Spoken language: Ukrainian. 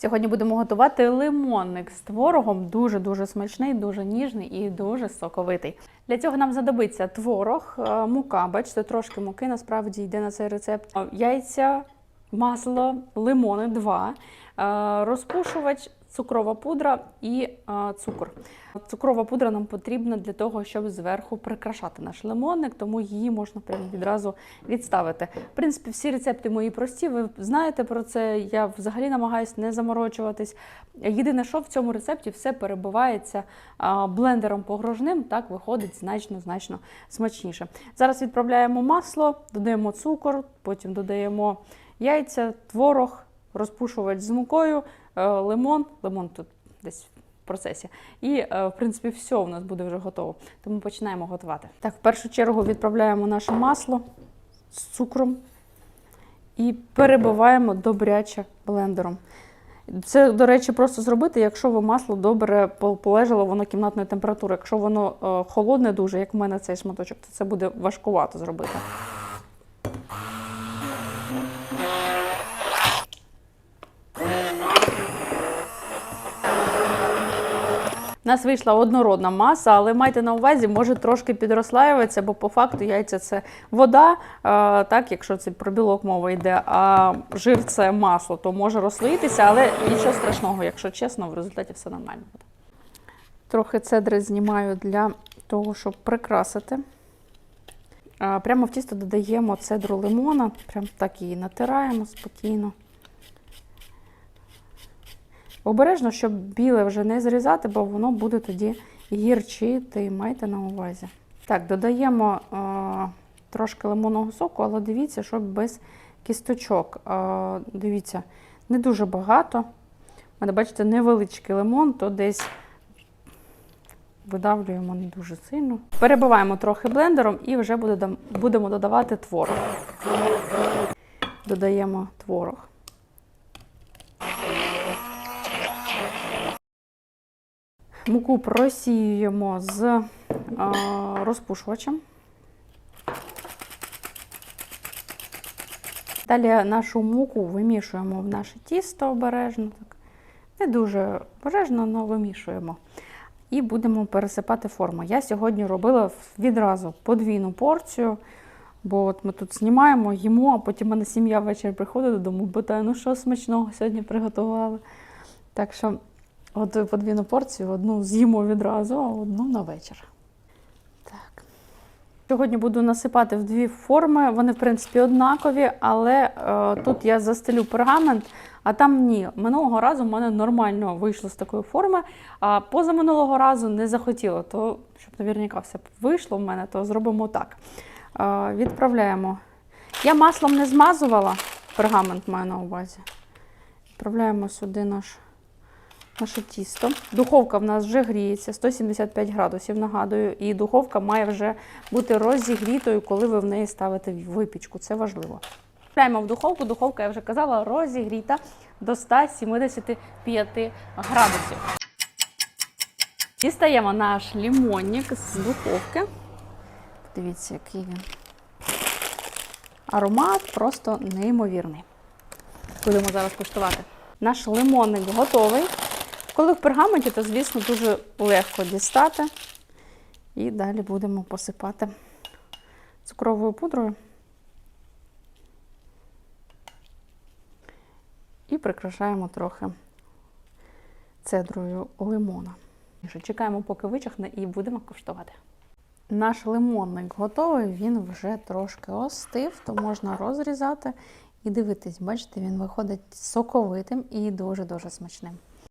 Сьогодні будемо готувати лимонник з творогом. Дуже-дуже смачний, дуже ніжний і дуже соковитий. Для цього нам знадобиться творог, е, мука, бачите, трошки муки насправді йде на цей рецепт. Е, Яйця, масло, лимони два, е, розпушувач, цукрова пудра і е, цукор. Цукрова пудра нам потрібна для того, щоб зверху прикрашати наш лимонник, тому її можна прямо відразу відставити. В принципі, всі рецепти мої прості. Ви знаєте про це. Я взагалі намагаюся не заморочуватись. Єдине, що в цьому рецепті все перебивається блендером погружним, так виходить значно значно смачніше. Зараз відправляємо масло, додаємо цукор, потім додаємо яйця, творог, розпушувач з мукою, е, лимон. Лимон тут десь процесі. І, е, в принципі, все у нас буде вже готово. Тому починаємо готувати. Так, в першу чергу відправляємо наше масло з цукром і перебиваємо добряче блендером. Це, до речі, просто зробити, якщо ви масло добре полежало, воно кімнатної температури. Якщо воно е, холодне дуже, як в мене цей шматочок, то це буде важкувато зробити. У нас вийшла однородна маса, але майте на увазі, може трошки підрослаюватися, бо по факту яйця це вода, е, так, якщо це про білок мова йде, а жир це масло, то може розслоїтися, але нічого страшного, якщо чесно, в результаті все нормально буде. Трохи цедри знімаю для того, щоб прикрасити. Прямо в тісто додаємо цедру лимона, прям так її натираємо спокійно. Обережно, щоб біле вже не зрізати, бо воно буде тоді гірчити, майте на увазі. Так, додаємо е, трошки лимонного соку, але дивіться, щоб без кісточок. Е, дивіться, не дуже багато. У мене, бачите, невеличкий лимон, то десь видавлюємо не дуже сильно. Перебиваємо трохи блендером і вже будемо додавати творог. Додаємо творог. Муку просіюємо з е, розпушувачем. Далі нашу муку вимішуємо в наше тісто обережно. Так. Не дуже обережно, але вимішуємо. І будемо пересипати форму. Я сьогодні робила відразу подвійну порцію, бо от ми тут знімаємо, їмо, а потім мене сім'я ввечері приходить додому, питає, ну що смачного сьогодні приготували. Так що Готую подвійну порцію, одну з'їмо відразу, а одну на вечір. Так. Сьогодні буду насипати в дві форми. Вони, в принципі, однакові, але е, тут я застелю пергамент, а там ні. Минулого разу в мене нормально вийшло з такої форми, а позаминулого разу не захотіло. То, щоб наверняка все вийшло в мене, то зробимо так. Е, відправляємо. Я маслом не змазувала, пергамент маю на увазі. Відправляємо сюди наш наше тісто. Духовка в нас вже гріється 175 градусів, нагадую, і духовка має вже бути розігрітою, коли ви в неї ставите випічку. Це важливо. Вставляємо в духовку. Духовка, я вже казала, розігріта до 175 градусів. Дістаємо наш лімонник з духовки. Дивіться, який він. Аромат просто неймовірний. Будемо зараз куштувати. Наш лимонник готовий. Коли в пергаменті, то, звісно, дуже легко дістати. І далі будемо посипати цукровою пудрою. І прикрашаємо трохи цедрою лимона. Чекаємо, поки вичахне, і будемо коштувати. Наш лимонник готовий, він вже трошки остив, то можна розрізати і дивитись. Бачите, він виходить соковитим і дуже-дуже смачним.